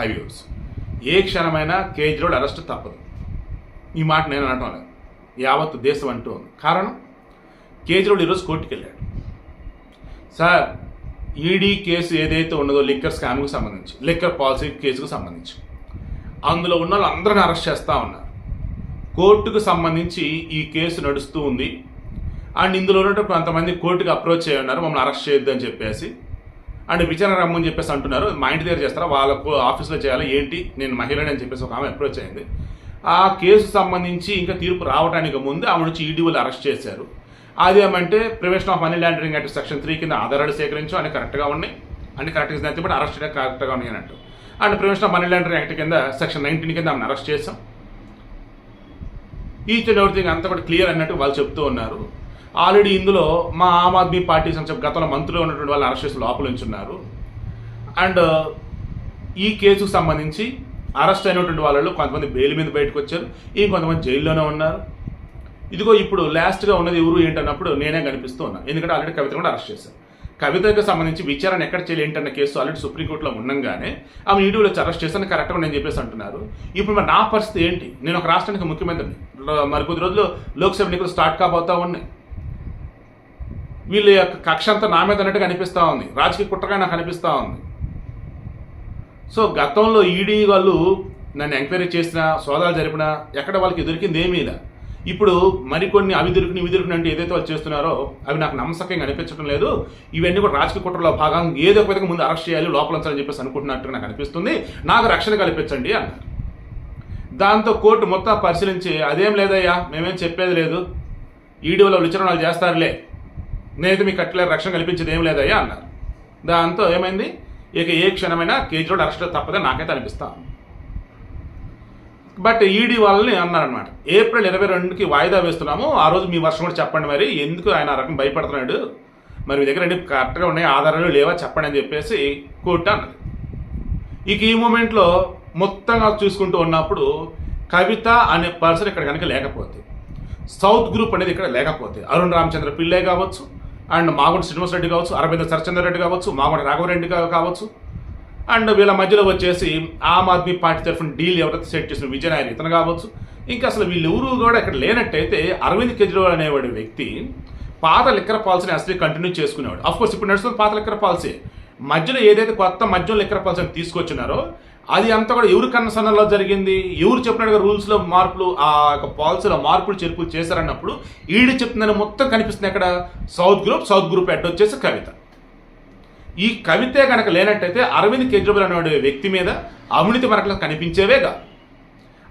Highways ఏ క్షణమైనా Kejriwal arrest తప్పదు. ఈ మాట నేను అనటం లేదు. యావత్ దేశం అంటూ ఉంది. కారణం? కేజ్రీవాల్ ఈరోజు కోర్టుకు వెళ్ళాడు. సార్ ఈడీ కేసు ఏదైతే ఉన్నదో లిక్కర్ స్కామ్కి సంబంధించి లిక్కర్ పాలసీ కేసుకు సంబంధించి. అందులో ఉన్న వాళ్ళందరిని అరెస్ట్ చేస్తూ ఉన్నారు. కోర్టుకు సంబంధించి ఈ కేసు నడుస్తూ ఉంది. అండ్ ఇందులో ఉన్నట్టు కొంతమంది కోర్టుకు అప్రోచ్ అయ్యి ఉన్నారు. మమ్మల్ని అరెస్ట్ చేయొద్దని చెప్పేసి అండ్ విచారణ రమ్మని చెప్పేసి అంటున్నారు. మా ఇంటి దగ్గర చేస్తారా? వాళ్ళకు ఆఫీస్లో చేయాలి? ఏంటి? నేను మహిళని అని చెప్పేసి ఒక ఆమె అప్రోచ్ అయింది. ఆ కేసు సంబంధించి ఇంకా తీర్పు రావడానికి ముందు ఆమె నుంచి ఈడీ అరెస్ట్ చేశారు. అదేమంటే prevention of money laundering act section three కింద ఆధారాలు సేకరించు అని కరెక్ట్గా ఉన్నాయి. అన్ని కరెక్ట్గా అయితే బట్ అరెస్ట్ కరెక్ట్గా ఉన్నాయి అన్నట్టు. And prevention of money laundering act కింద సెక్షన్ నైన్టీన్ కింద ఆమెను అరెస్ట్ చేశాం. ఈచ్ అండ్ ఎవ్రీథింగ్ అంతా కూడా క్లియర్ అన్నట్టు వాళ్ళు చెప్తూ ఉన్నారు. ఆల్రెడీ ఇందులో మా ఆమ్ ఆద్మీ పార్టీ అని గతంలో మంత్రులు ఉన్నటువంటి వాళ్ళు అరెస్ట్ చేసి లోపల ఉంచున్నారు అండ్ ఈ కేసుకు సంబంధించి అరెస్ట్ అయినటువంటి వాళ్ళు కొంతమంది బెయిల్ మీద బయటకు వచ్చారు. ఇంకొంతమంది కొంతమంది జైల్లోనే ఉన్నారు. ఇదిగో ఇప్పుడు లాస్ట్గా ఉన్నది ఎవరు ఏంటన్నప్పుడు నేనే కనిపిస్తూ ఉన్నాను ఎందుకంటే ఆల్రెడీ కవిత కూడా అరెస్ట్ చేశారు. కవితకు సంబంధించి విచారణ ఎక్కడ చేయాలి ఏంటన్న కేసు ఆల్రెడీ సుప్రీంకోర్టులో ఉండగానే ఆమె ఈడీలో వచ్చి అరెస్ట్ చేస్తాను కరెక్ట్గా నేను చెప్పేసి అంటున్నారు. ఇప్పుడు మరి నా పరిస్థితి ఏంటి? నేను ఒక రాష్ట్రానికి ముఖ్యమంత్రిని. మరి కొద్ది రోజులు లోక్సభ ఎన్నికలు స్టార్ట్ కాబోతా ఉన్నాయి. వీళ్ళ యొక్క కక్ష అంతా నా మీద అన్నట్టుగా అనిపిస్తూ ఉంది. రాజకీయ కుట్రగా నాకు అనిపిస్తూ ఉంది. సో గతంలో ఈడీ వాళ్ళు నన్ను ఎంక్వైరీ చేసినా సోదాలు జరిపినా ఎక్కడ వాళ్ళకి దొరికింది ఏమీ ఇప్పుడు మరికొన్ని అవి దొరికిన ఇవి దొరికిన అంటే ఏదైతే వాళ్ళు చేస్తున్నారో అవి నాకు నమ్మసకంగా అనిపించడం లేదు. ఇవన్నీ కూడా రాజకీయ కుట్రలో భాగం. ఏదో ఒక విధంగా ముందు అరెస్ట్ చేయాలి లోపలించాలని చెప్పేసి అనుకుంటున్నట్టుగా నాకు అనిపిస్తుంది. నాకు రక్షణ కల్పించండి అన్నారు. దాంతో కోర్టు మొత్తం పరిశీలించి అదేం లేదయ్యా మేమేం చెప్పేది లేదు. ఈడీ వాళ్ళు విచారణలు చేస్తారులే. నేనైతే మీకు అట్లా రక్షణ కల్పించేది ఏం లేదయ్యా అన్నారు. దాంతో ఏమైంది? ఇక ఏ క్షణమైనా కేజ్రీవాల్ అరెస్ట్ తప్పదని నాకైతే అనిపిస్తా. బట్ ఈడీ వాళ్ళని అన్నారనమాట ఏప్రిల్ ఇరవై రెండుకి వాయిదా వేస్తున్నాము. ఆ రోజు మీ వర్షం కూడా చెప్పండి మరి. ఎందుకు ఆయన ఆ రకం భయపడుతున్నాడు? మరి మీ దగ్గర అన్ని కరెక్ట్గా ఉన్నాయి ఆధారాలు లేవా చెప్పండి అని చెప్పేసి కోర్టు అన్నది. ఇక ఈ మూమెంట్లో మొత్తంగా చూసుకుంటూ ఉన్నప్పుడు కవిత అనే పర్సన్ ఇక్కడ కనుక లేకపోతే సౌత్ గ్రూప్ అనేది ఇక్కడ లేకపోతే అరుణ్ రామచంద్ర పిల్లే కావచ్చు అండ్ మాగుంట శ్రీనివాసరెడ్డి కావచ్చు అరవింద సరచంద్ర రెడ్డి కావచ్చు మాగుంటి రాఘవరెడ్డి కావచ్చు. అండ్ వీళ్ళ మధ్యలో వచ్చేసి ఆమ్ ఆద్మీ పార్టీ తరఫున డీల్ ఎవరైతే సెట్ చేసిన విజయనాయర్ ఇతను కావచ్చు. ఇంకా అసలు వీళ్ళెవరూ కూడా ఇక్కడ లేనట్టయితే అరవింద్ కేజ్రీవాల్ అనేవాడి వ్యక్తి పాత లిక్కర పాలసీని అసలు కంటిన్యూ చేసుకునేవాడు. అఫ్ కోర్స్ ఇప్పుడు నడుస్తుంది పాత లిక్కర పాలసీ. మధ్యలో ఏదైతే కొత్త మధ్యలో లిక్కర పాలసీని తీసుకొచ్చినారో అది అంతా కూడా ఎవరి కన్నసన్నలో జరిగింది? ఎవరు చెప్పినట్టుగా రూల్స్లో మార్పులు ఆ యొక్క పాలసీలో మార్పులు చేర్పులు చేశారన్నప్పుడు ఈడి చెప్తుందని మొత్తం కనిపిస్తుంది అక్కడ south group south group head వచ్చేసి కవిత. ఈ కవితే కనుక లేనట్టయితే అరవింద్ కేజ్రీవాల్ అనేవాడి వ్యక్తి మీద అవినీతి మనకు కనిపించేవే కాదు.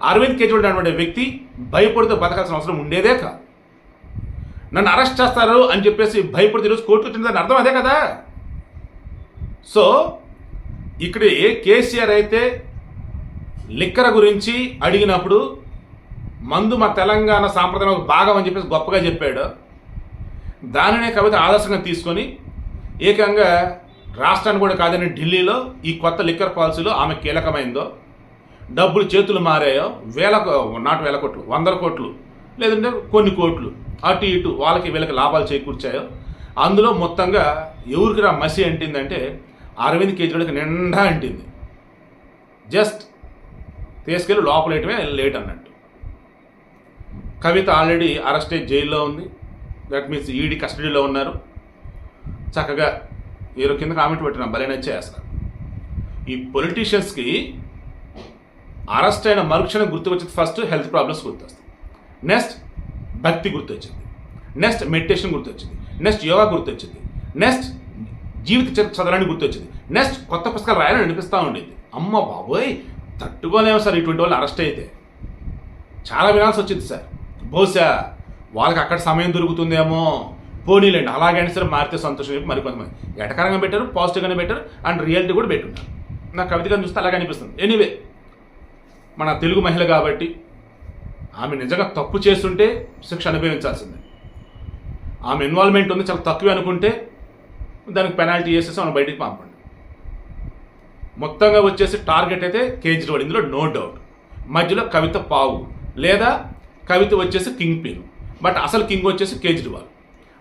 అరవింద్ కేజ్రీవాల్ అనేవాడి వ్యక్తి భయపడుతూ బతకాల్సిన అవసరం ఉండేదే కాదు. నన్ను అరెస్ట్ చేస్తారు అని చెప్పేసి భయపడితే ఈరోజు కోర్టుకు వచ్చిన దాని అర్థం అదే కదా? సో ఇక్కడ ఏ కేసీఆర్ అయితే లిక్కర గురించి అడిగినప్పుడు మందు మా తెలంగాణ సాంప్రదాయం ఒక భాగం అని చెప్పేసి గొప్పగా చెప్పాడు. దానినే కవిత ఆదర్శంగా తీసుకొని ఏకంగా రాష్ట్రాన్ని కూడా కాదని ఢిల్లీలో ఈ కొత్త లిక్కర్ పాలసీలో ఆమె కీలకమైందో డబ్బులు చేతులు మారాయో వేల నాటు వేల కోట్లు వందల కోట్లు లేదంటే కొన్ని కోట్లు అటు ఇటు వాళ్ళకి వీళ్ళకి లాభాలు చేకూర్చాయో అందులో మొత్తంగా ఎవరికి రా మసి అంటిందంటే అరవింద్ కేజ్రీవాల్కి నిండా అంటింది. జస్ట్ తీసుకెళ్ళి లోపలేయటమే లేట్ అన్నట్టు. కవిత ఆల్రెడీ అరెస్ట్ అయ్యి జైల్లో ఉంది. దట్ మీన్స్ ఈడీ కస్టడీలో ఉన్నారు. చక్కగా ఏరో కింద కామెంట్ పెట్టినా భలే నచ్చే అసలు. ఈ పొలిటీషియన్స్కి అరెస్ట్ అయిన మరుక్షణం వచ్చింది ఫస్ట్ హెల్త్ ప్రాబ్లమ్స్ గుర్తొస్తుంది నెక్స్ట్ భక్తి గుర్తొచ్చింది. నెక్స్ట్ మెడిటేషన్ గుర్తొచ్చింది. నెక్స్ట్ యోగా గుర్తొచ్చింది. నెక్స్ట్ జీవిత చరిత్ర చదవడానికి గుర్తొచ్చింది. నెక్స్ట్ కొత్త పుస్తకాలు రాయాలని అనిపిస్తూ ఉండేది. అమ్మ బాబోయ్ తట్టుకోలేము సార్ ఇటువంటి వాళ్ళు అరెస్ట్ అయితే. చాలా వినాల్సి వచ్చింది సార్. బహుశా వాళ్ళకి అక్కడ సమయం దొరుకుతుందేమో. పోనీలేండి అలాగైనా సరే మారితే సంతోషం చెప్పి మరికొంతమంది. ఎటకరంగా పెట్టారు పాజిటివ్గానే పెట్టారు అండ్ రియాలిటీ కూడా పెట్టున్నారు. నాకు కవితగా చూస్తే అలాగే అనిపిస్తుంది. ఎనీవే మన తెలుగు మహిళ కాబట్టి ఆమె నిజంగా తప్పు చేస్తుంటే శిక్ష అనుభవించాల్సిందే. ఆమె ఇన్వాల్వ్మెంట్ ఉంది చాలా తక్కువే అనుకుంటే దానికి పెనాల్టీ చేసేసి మనం బయటికి పంపండి. మొత్తంగా వచ్చేసి టార్గెట్ అయితే కేజ్రీవాల్. ఇందులో నో డౌట్ మధ్యలో కవిత పావు లేదా కవిత వచ్చేసి కింగ్ పిన్ బట్ అసలు కింగ్ వచ్చేసి కేజ్రీవాల్.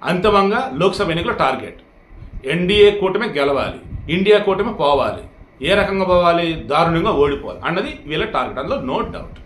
అంతిమంగా లోక్సభ ఎన్నికల టార్గెట్ ఎన్డీఏ కూటమి గెలవాలి. ఇండియా కూటమి పోవాలి. ఏ రకంగా పోవాలి? దారుణంగా ఓడిపోవాలి అన్నది వీళ్ళ టార్గెట్ అందులో నో డౌట్